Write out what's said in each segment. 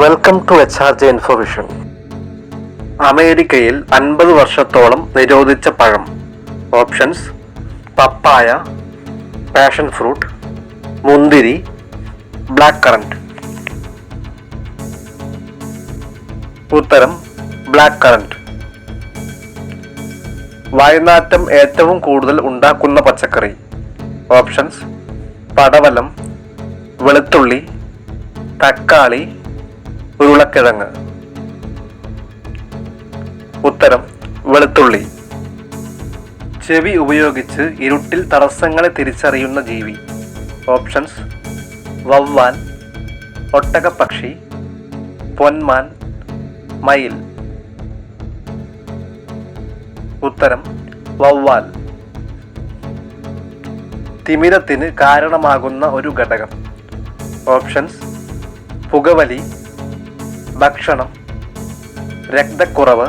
Welcome to H R J information അമേരിക്കയിൽ അൻപത് വർഷത്തോളം നിരോധിച്ച പഴം. ഓപ്ഷൻസ് പപ്പായ പാഷൻ ഫ്രൂട്ട് മുന്തിരി ബ്ലാക്ക് കറന്റ് ഉത്തരം ബ്ലാക്ക് കറന്റ് വായുനാറ്റം ഏറ്റവും കൂടുതൽ ഉണ്ടാക്കുന്ന പച്ചക്കറി. ഓപ്ഷൻസ് പടവലം വെളുത്തുള്ളി തക്കാളി ഉരുളക്കിഴങ്ങ്. ഉത്തരം വെളുത്തുള്ളി. ചെവി ഉപയോഗിച്ച് ഇരുട്ടിൽ തടസ്സങ്ങളെ തിരിച്ചറിയുന്ന ജീവി. ഓപ്ഷൻസ് വവ്വാൽ ഒട്ടകപ്പക്ഷി പൊന്മാൻ മയിൽ. ഉത്തരം വവ്വാൽ. തിമിരത്തിന് കാരണമാകുന്ന ഒരു ഘടകം. ഓപ്ഷൻസ് പുകവലി ഭക്ഷണം രക്തക്കുറവ്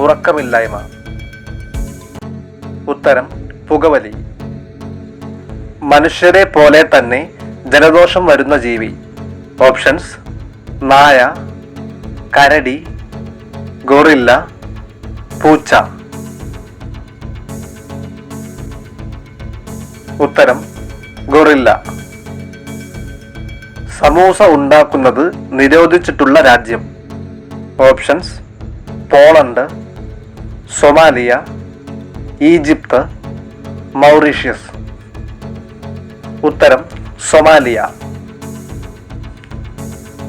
ഉറക്കമില്ലായ്മ. ഉത്തരം പുകവലി. മനുഷ്യരെ പോലെ തന്നെ ജലദോഷം വരുന്ന ജീവി. ഓപ്ഷൻസ് നായ കരടി ഗോറില്ല പൂച്ച. ഉത്തരം ഗൊറില്ല. സമൂസ ഉണ്ടാക്കുന്നത് നിരോധിച്ചിട്ടുള്ള രാജ്യം. Options Poland Somalia Egypt Mauritius. ഉത്തരം സൊമാലിയ.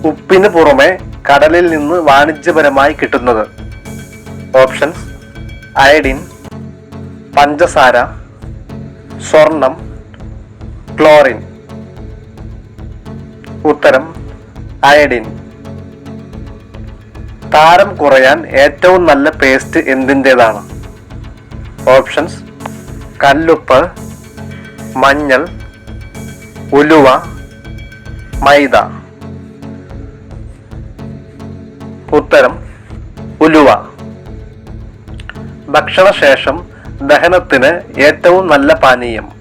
ഉപ്പിന് പുറമെ കടലിൽ നിന്ന് വാണിജ്യപരമായി കിട്ടുന്നത്. ഓപ്ഷൻസ് അയഡിൻ പഞ്ചസാര സ്വർണം ക്ലോറിൻ. ഉത്തരം അയഡിൻ. താരം കുറയാൻ ഏറ്റവും നല്ല പേസ്റ്റ് എന്തിന്റെതാണ്? ഓപ്ഷൻസ് കല്ലുപ്പ് മഞ്ഞൾ ഉലുവ മൈദ. ഉത്തരം ഉലുവ. ഭക്ഷണശേഷം ദഹനത്തിന് ഏറ്റവും നല്ല പാനീയം.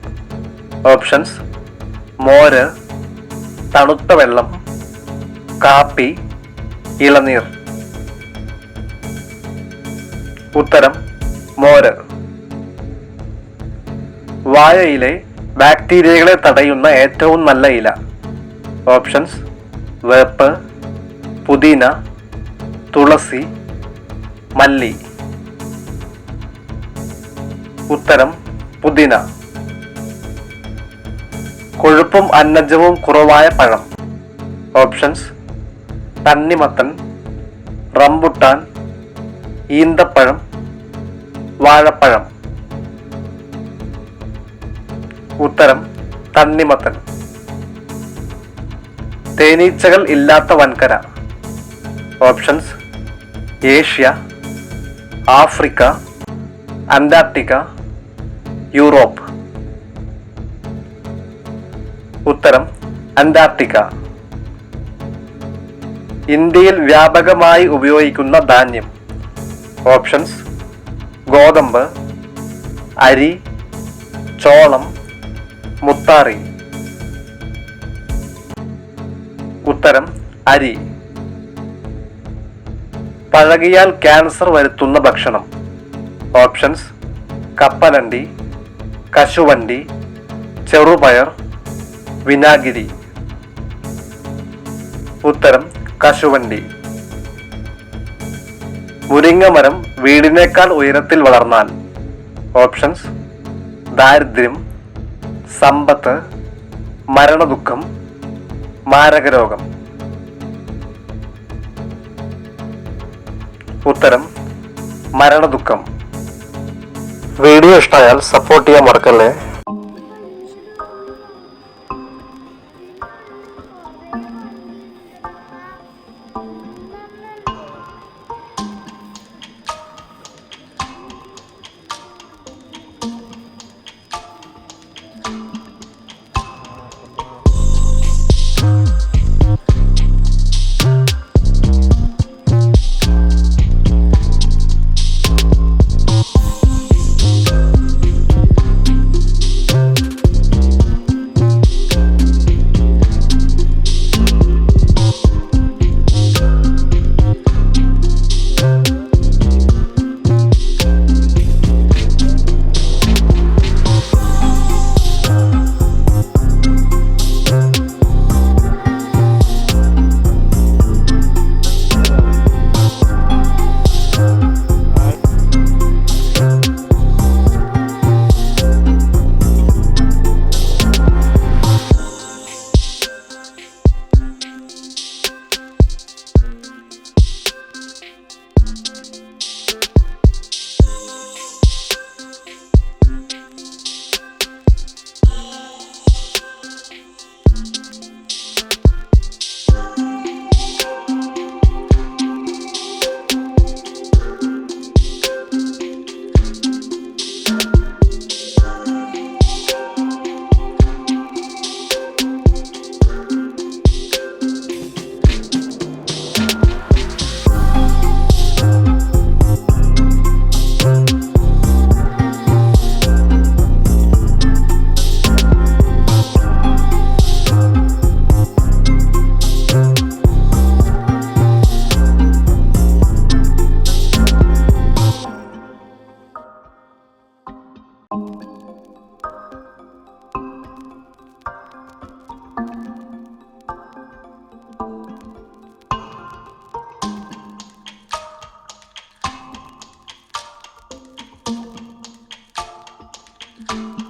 ഓപ്ഷൻസ് മോര് തണുത്ത വെള്ളം കാപ്പി ഇളനീർ. ഉത്തരം മോര്. വായയിലെ ബാക്ടീരിയകളെ തടയുന്ന ഏറ്റവും നല്ല ഇല. ഓപ്ഷൻസ് വേപ്പ് പുതിന തുളസി മല്ലി. ഉത്തരം പുതിന. കൊഴുപ്പും അന്നജവും കുറവായ പഴം. ഓപ്ഷൻസ്. തണ്ണിമത്തൻ റംബുട്ടാൻ ഈന്തപ്പഴം വാഴപ്പഴം. ഉത്തരം തണ്ണിമത്തൻ. തേനീച്ചകൾ ഇല്ലാത്ത വൻകര. Options. Asia Africa Antarctica Europe. ഉത്തരം അന്റാർട്ടിക്ക. ഇന്ത്യയിൽ വ്യാപകമായി ഉപയോഗിക്കുന്ന ധാന്യം. ഓപ്ഷൻസ് ഗോതമ്പ് അരി ചോളം മുത്താറി. ഉത്തരം അരി. പഴകിയാൽ ക്യാൻസർ വരുത്തുന്ന ഭക്ഷണം. ഓപ്ഷൻസ് കപ്പലണ്ടി കശുവണ്ടി ചെറുപയർ വിനാഗിരി. ഉത്തരം കശുവണ്ടി. മുരിങ്ങ മരം വീടിനേക്കാൾ ഉയരത്തിൽ വളർന്നാൽ. ഓപ്ഷൻസ് ദാരിദ്ര്യം സമ്പത്ത് മരണദുഃഖം മാരകരോഗം. ഉത്തരം മരണദുഃഖം. വീഡിയോ ഇഷ്ടമായാൽ സപ്പോർട്ട് ചെയ്യാൻ മറക്കല്ലേ? Bye.